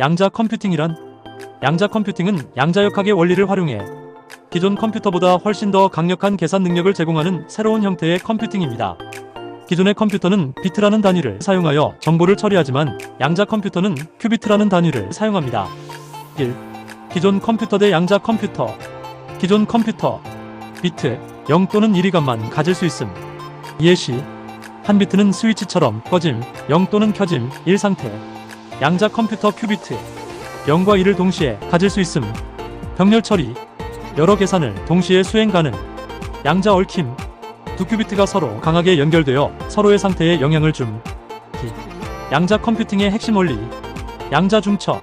양자 컴퓨팅이란 양자 컴퓨팅은 양자역학의 원리를 활용해 기존 컴퓨터보다 훨씬 더 강력한 계산 능력을 제공하는 새로운 형태의 컴퓨팅입니다. 기존의 컴퓨터는 비트라는 단위를 사용하여 정보를 처리하지만 양자 컴퓨터는 큐비트라는 단위를 사용합니다. 1. 기존 컴퓨터 대 양자 컴퓨터 기존 컴퓨터 비트 0 또는 1위값만 가질 수 있음 예시 한 비트는 스위치처럼 꺼짐 0 또는 켜짐 1 상태 양자 컴퓨터 큐비트. 0과 1을 동시에 가질 수 있음. 병렬 처리. 여러 계산을 동시에 수행 가능. 양자 얽힘. 두 큐비트가 서로 강하게 연결되어 서로의 상태에 영향을 줌. 기. 양자 컴퓨팅의 핵심 원리. 양자 중첩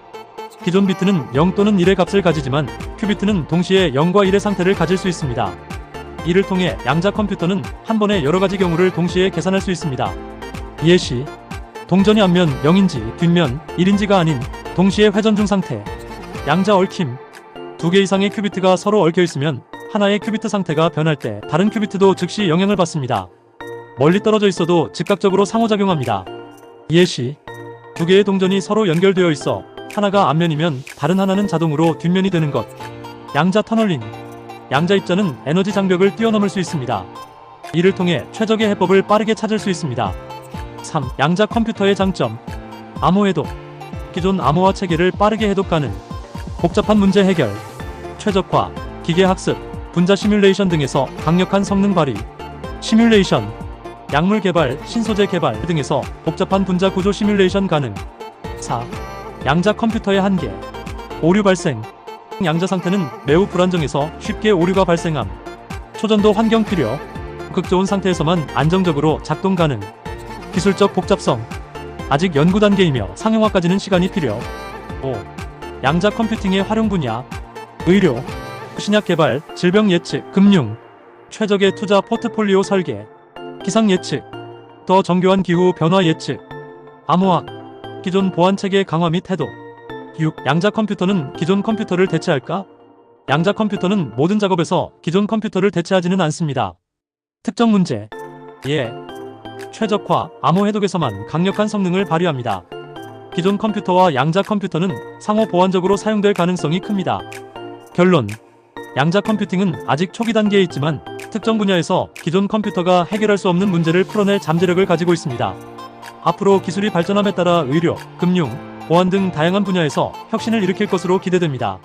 기존 비트는 0 또는 1의 값을 가지지만 큐비트는 동시에 0과 1의 상태를 가질 수 있습니다. 이를 통해 양자 컴퓨터는 한 번에 여러 가지 경우를 동시에 계산할 수 있습니다. 예시 동전이 앞면 0인지 뒷면 1인지가 아닌 동시에 회전 중 상태 양자 얽힘 두 개 이상의 큐비트가 서로 얽혀 있으면 하나의 큐비트 상태가 변할 때 다른 큐비트도 즉시 영향을 받습니다. 멀리 떨어져 있어도 즉각적으로 상호작용합니다. 예시 두 개의 동전이 서로 연결되어 있어 하나가 앞면이면 다른 하나는 자동으로 뒷면이 되는 것. 양자 터널링. 양자 입자는 에너지 장벽을 뛰어넘을 수 있습니다. 이를 통해 최적의 해법을 빠르게 찾을 수 있습니다. 3. 양자 컴퓨터의 장점. 암호 해독. 기존 암호화 체계를 빠르게 해독 가능. 복잡한 문제 해결. 최적화. 기계 학습. 분자 시뮬레이션 등에서 강력한 성능 발휘. 시뮬레이션. 약물 개발, 신소재 개발 등에서 복잡한 분자 구조 시뮬레이션 가능. 4. 양자 컴퓨터의 한계. 오류 발생. 양자 상태는 매우 불안정해서 쉽게 오류가 발생함. 초전도 환경 필요. 극 좋은 상태에서만 안정적으로 작동 가능. 기술적 복잡성. 아직 연구 단계이며 상용화까지는 시간이 필요. 5. 양자 컴퓨팅의 활용 분야. 의료. 신약 개발, 질병 예측, 금융. 최적의 투자 포트폴리오 설계. 기상 예측. 더 정교한 기후 변화 예측. 암호학. 기존 보안 체계 강화 및 해독. 6. 양자 컴퓨터는 기존 컴퓨터를 대체할까? 양자 컴퓨터는 모든 작업에서 기존 컴퓨터를 대체하지는 않습니다. 특정 문제. 예. 최적화, 암호 해독에서만 강력한 성능을 발휘합니다. 기존 컴퓨터와 양자 컴퓨터는 상호 보완적으로 사용될 가능성이 큽니다. 결론. 양자 컴퓨팅은 아직 초기 단계에 있지만 특정 분야에서 기존 컴퓨터가 해결할 수 없는 문제를 풀어낼 잠재력을 가지고 있습니다. 앞으로 기술이 발전함에 따라 의료, 금융, 보안 등 다양한 분야에서 혁신을 일으킬 것으로 기대됩니다.